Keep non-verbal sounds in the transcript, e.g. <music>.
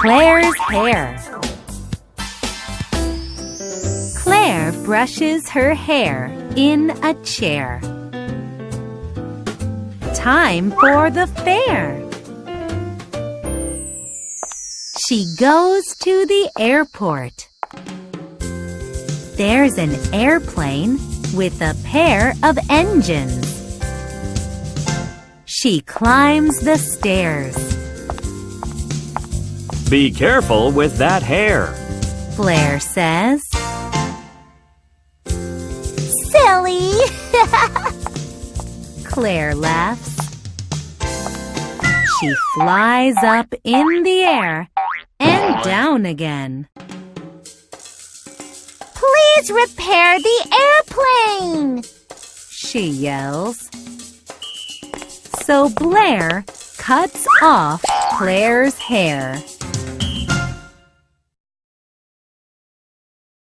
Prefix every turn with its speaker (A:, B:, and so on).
A: Claire's hair. Claire brushes her hair in a chair. Time for the fair. She goes to the airport. There's an airplane with a pair of engines. She climbs the stairs.
B: Be careful with that hair.
A: Blair says.
C: Silly! <laughs>
A: Claire laughs. She flies up in the air and down again.
C: Please repair the airplane!
A: She yells. So Blair cuts off Claire's hair.